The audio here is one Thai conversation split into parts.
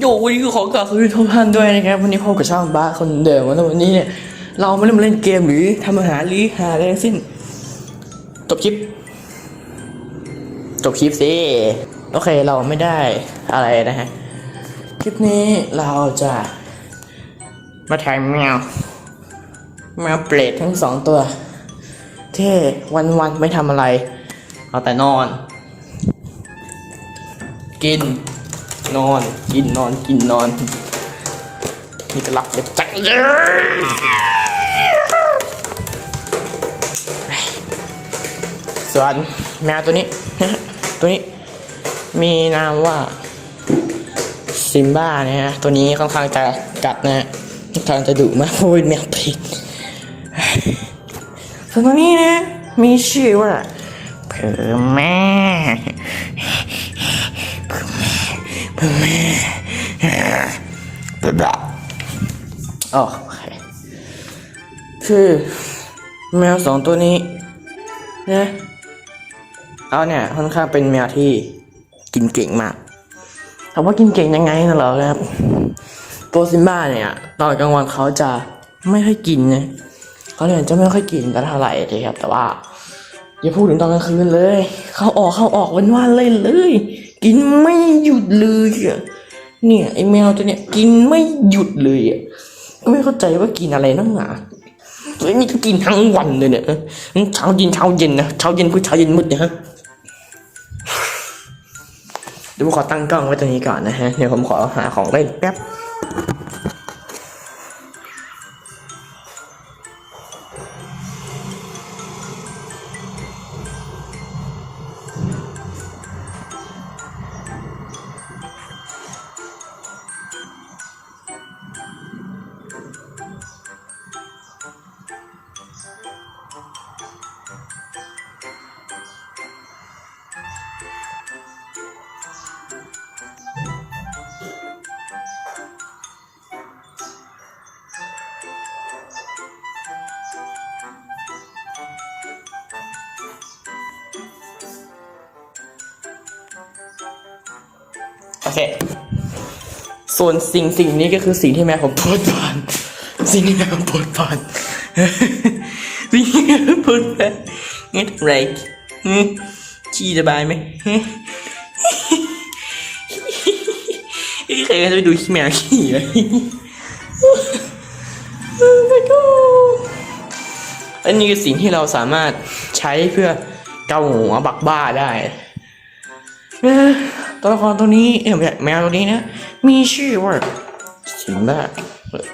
โยวันนี้คือขอกล่าวสวัสดีทุกท่านด้วยนะครับวันนี้พบกับช่างบ้าคนเดิมแล้ววันนี้เนี่ยเราไม่ได้มาเล่นเกมหรือทำอาหารหรือหาอะไรทั้งสิ้น จบคลิป จบคลิปสิโอเคเราไม่ได้อะไรนะฮะคลิปนี้เราจะ มาถ่ายแมวแมวเปรตทั้งสองตัวที่วันๆไม่ทำอะไร เอาแต่นอน กิน นอน กินนอนกินนอนนี่จะหลับเด็ดจังเลยส่วนแมวตัวนี้ ตัวนี้มีนามว่าซิมบ้านะฮะตัวนี้ค่อนข้างจะกัดนะฮะค่อนข้างจะดุมากเพราะเป็นแมวผิดส่วนตัวนี้นะมีชื่อว่าเพอแม่ แม่ตัวดับอ๋อโอเคคือแมวสองตัวนี้นะเอาเนี่ยค่อนข้างเป็นแมวที่กินเก่งมากถามว่ากินเก่งยังไงนะเหรอครับ ตัวซิมบ้าเนี่ย ตอนกลางวันเขาจะไม่ค่อยกินนะเขาเนี่ยจะไม่ค่อยกินกันเท่าไหร่เลยครับ แต่ว่า อย่าพูดถึงตอนกลางคืนเลย เขาออกเขาออกวันวันเลยเลย กินไม่หยุดเลยอะเนี่ยไอแมวตัวเนี้ยกินไม่หยุดเลยอะก็ไม่เข้าใจว่ากินอะไรนักหนาตัวนี้ก็กินทั้งวันเลยเนี่ยเช้าเย็นเช้าเย็นนะเช้าเย็นพูดเช้าเย็นมืดนะฮะเดี๋ยวผมขอตั้งกล้องไว้ตรงนี้ก่อนนะฮะเดี๋ยวผมขอหาของเล่นแป๊บ เค ส่วนสิ่งสิ่งนี้ก็คือสิ่งที่แม่ผมโพสต์ผ่านสิ่งที่แม่ผมโพสต์ผ่านสิ่งที่แม่ผมโพสต์ผ่านงั้นทำไรฮึขี้สบายไหมฮึใครก็จะไปดูขี้แมวขี้เลยอันนี้คือสิ่งที่เราสามารถใช้เพื่อเกาหัวบักบ้าได้เอ่อ ตัวละครตัวนี้เออไม่ใช่แมวตัวนี้นะ มีชื่อว่าซิมบ้าเอ่อ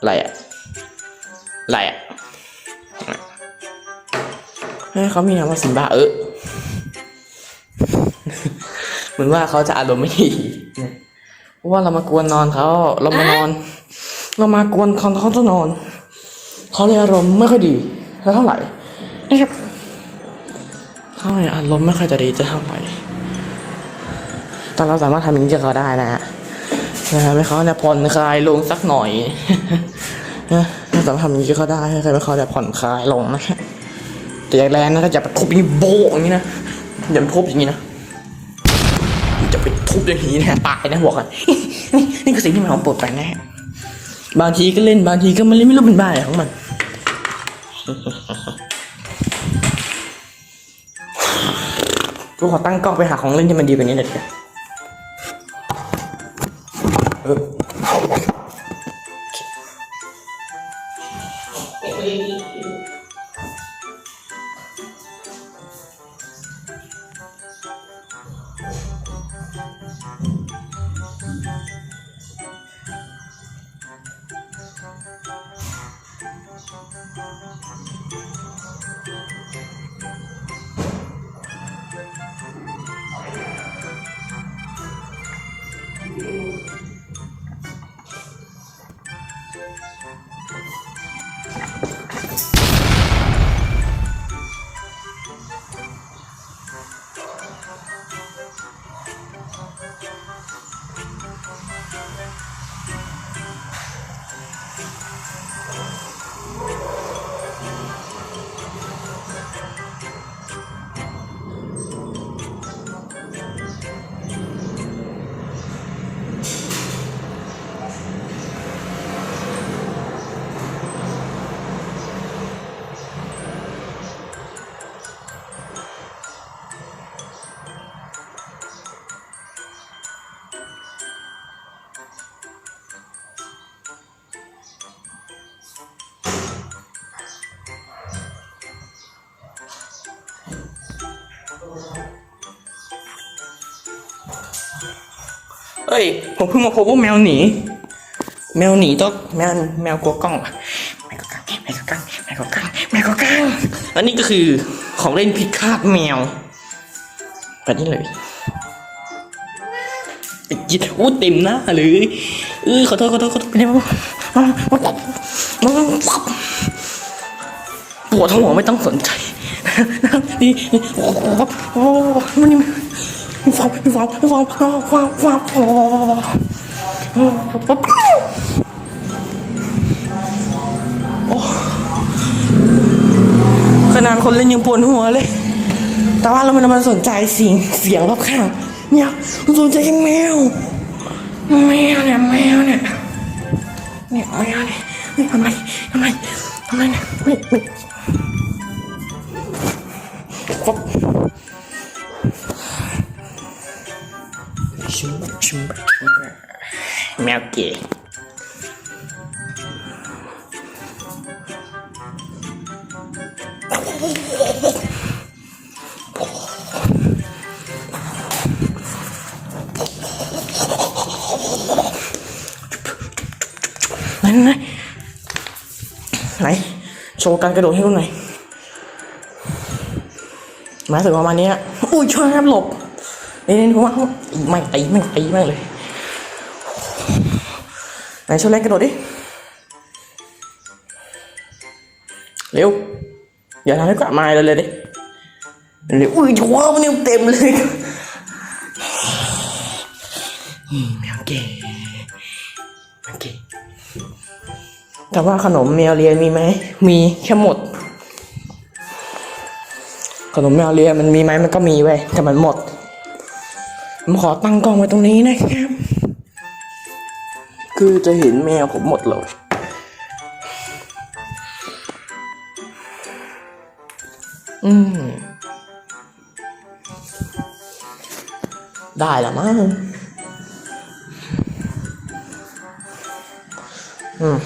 อะไรอะอะไรอะเฮ้ยเขามีนามว่าซิมบ้าเออเหมือนว่าเขาจะอารมณ์ไม่ดีนะเพราะว่าเรามากวนนอนเขาเรามานอน เรามากวนเขาเขาจะนอนเขาเลยอารมณ์ไม่ค่อยดีเท่าไหร่นะครับเขาเลยอารมณ์ไม่ค่อยจะดีจะเท่าไหร่ แต่เราสามารถทำอย่างนี้กับเขาได้นะฮะนะครับให้เขาเนี่ยผ่อนคลายลงสักหน่อยนะเราสามารถทำอย่างนี้กับเขาได้ให้เขาเนี่ยผ่อนคลายลงนะฮะแต่อย่างแรงนะก็จะไปทุบอย่างนี้โบกอย่างนี้นะอย่าไปทุบอย่างนี้นะจะไปทุบอย่างนี้นะตายนะบอกกันนี่นี่คือสิ่งที่มันของปรดไปลนะฮะบางทีก็เล่นบางทีก็ไม่เล่นไม่รู้เป็นบ้าอะไรของมันทุกขอตั้งกล้องไปหาของเล่นที่มันดีกว่านี้หน่อย Uh. อ้ย ผมเพิ่งมาพบว่าแมวหนี แมวหนีต้องแมวแมวกลัวกล้องอะแมวกลัวกล้องแมวกลัวกล้องแมวกลัวกล้องแมวกลัวกล้องและนี่ก็คือของเล่นพิฆาตแมวแบบนี้เลยจิตอู้เต็มหน้าเลยเออขอโทษขอโทษขอโทษเป็นไงบ้งมามาจับมาจับปวดหัวไม่ต้องสนใจนี่โอ้โหมันนี่ วฟาวฟาวฟาวฟาวฟาวฟาวขนาดคนเล่นยังปวดหัวเลย แต่ว่าเรามันมันสนใจเสียงเสียงรอบข้างเนี่ยมันสนใจแมว แมวเนี่ยแมวเนี่ยเนี่ยแมวเนี่ยทำไมทำไมทำไมเนี่ยไม่ไม่ แมวเก๋ไหนไหนไหนโชว์การกระโดดให้ดูหน่อยมาถึงประมาณนี้อุ้ยช่วยครับหลบนี่นี่ผมว่าอีไม่ตีไม่ตีมากเลย ไหนโชว์แรงกระโดดดิ เร็ว อย่าทำให้กลับมาเลยเลยดิเร็วอุ้ยชัวร์มันยังเต็มเลยแมวเก๋แมวเก๋แต่ว่าขนมแมวเลียมีไหม มีแค่หมด ขนมแมวเลียมันมีไหมมันก็มีเว้ยแต่มันหมดผมขอตั้งกล้องไว้ตรงนี้นะครับ คือจะเห็นแมวผมหมดเลยอืม ได้ละมั้งอืม